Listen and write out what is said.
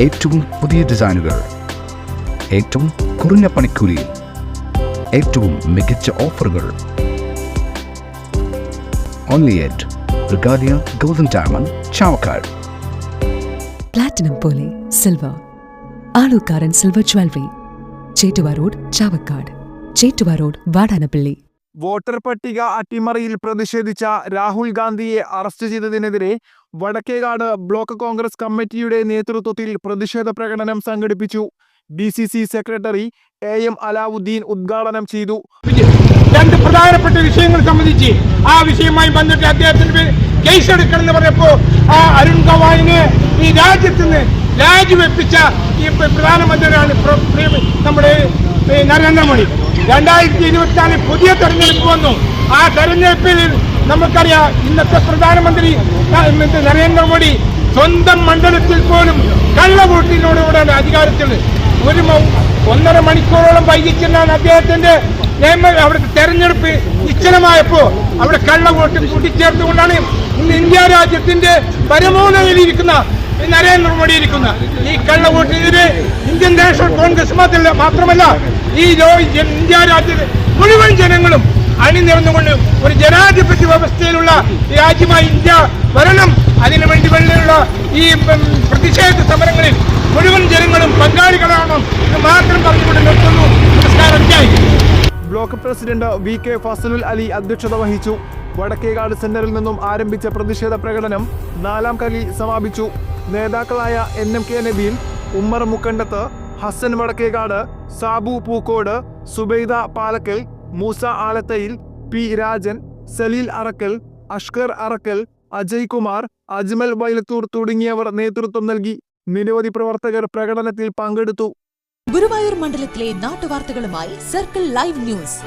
ഏറ്റവും പുതിയ ഡിസൈനുകൾ ഏറ്റവും കുറഞ്ഞ പണിക്കൂലിയിൽ ഏറ്റവും മികച്ച ഓഫറുകൾ. Only at Regalia golden diamond Chavakkad platinum പോലെ silver Alukkaran silver jewellery Chettuva road Chavakkad Chettuva road Vadanappally voter പട്ടിക അട്ടിമറിയിൽ പ്രതിഷേധിച്ച രാഹുൽ ഗാന്ധിയെ അറസ്റ്റ് ചെയ്തതിനെതിരെ വടക്കേകാട് ബ്ലോക്ക് കോൺഗ്രസ് കമ്മിറ്റിയുടെ നേതൃത്വത്തിൽ പ്രതിഷേധ പ്രകടനം സംഘടിപ്പിച്ചു. D C C secretary A M Alauddin ഉദ്ഘാടനം ചെയ്തു. രണ്ട് പ്രധാനപ്പെട്ട വിഷയങ്ങൾ സംബന്ധിച്ച് ആ വിഷയവുമായി ബന്ധപ്പെട്ട് അദ്ദേഹത്തിന് കേസ് എടുക്കണം എന്ന് ആ അരുൺ ഗവായിനെ ഈ രാജ്യത്ത് നിന്ന് രാജിവെപ്പിച്ച ഈ പ്ര- പ്രധാനമന്ത്രിയാണ് നമ്മുടെ നരേന്ദ്രമോദി. രണ്ടായിരത്തി ഇരുപത്തിനാല് പുതിയ തെരഞ്ഞെടുപ്പ് വന്നു. ആ തെരഞ്ഞെടുപ്പിൽ നമുക്കറിയാം ഇന്നത്തെ പ്രധാനമന്ത്രി നരേന്ദ്രമോദി സ്വന്തം മണ്ഡലത്തിൽ പോലും കള്ളവോട്ടിനോടുകൂടെയാണ് അധികാരത്തിൽ. ഒരു ഒന്നര മണിക്കൂറോളം വൈകിച്ചെന്നാണ് അദ്ദേഹത്തിന്റെ നിയമ അവിടുത്തെ തെരഞ്ഞെടുപ്പ് നിശ്ചലമായപ്പോ അവിടെ കള്ളവോട്ട് കൂട്ടിച്ചേർത്തുകൊണ്ടാണ് ഇന്ന് ഇന്ത്യ രാജ്യത്തിന്റെ പരമോന്നതയിലിരിക്കുന്ന നരേന്ദ്രമോദി ഇരിക്കുന്ന. ഈ കള്ളവോട്ടിനെതിരെ ഇന്ത്യൻ നാഷണൽ കോൺഗ്രസ് മാത്രമല്ല ഈ ഇന്ത്യ രാജ്യത്തെ മുഴുവൻ ജനങ്ങളും അണിനിരന്നുകൊണ്ട് ഒരു ജനാധിപത്യ വ്യവസ്ഥയിലുള്ള രാജ്യമായി ഇന്ത്യ വരണം. അതിനുവേണ്ടി വേണ്ടിയുള്ള ഈ പ്രതിഷേധ സമരങ്ങളിൽ മുഴുവൻ ജനങ്ങളും പങ്കാളികളാണെന്ന് മാത്രം പറഞ്ഞുകൊണ്ട് നിർത്തുന്നു. നമസ്കാരം. Block president V K Fasalul Ali അധ്യക്ഷത വഹിച്ചു. വടക്കേകാട് സെന്ററിൽ നിന്നും ആരംഭിച്ച പ്രതിഷേധ പ്രകടനം നാലാം കലി സമാപിച്ചു. നേതാക്കളായ N M K Nabeel Ummer Mukkandath Hasan Vadakkekad Sabu Pookode Subaida Palakkal Moosa Alathayil P. Rajan Saleel Arakkal Ashkar Arakkal Ajay Kumar Ajmal Vailathur തുടങ്ങിയവർ നേതൃത്വം നൽകി നിരവധി പ്രവർത്തകർ പ്രകടനത്തിൽ പങ്കെടുത്തു. ഗുരുവായൂർ മണ്ഡലത്തിലെ നാട്ടുവാർത്തകളുമായി സർക്കിൾ ലൈവ് ന്യൂസ്.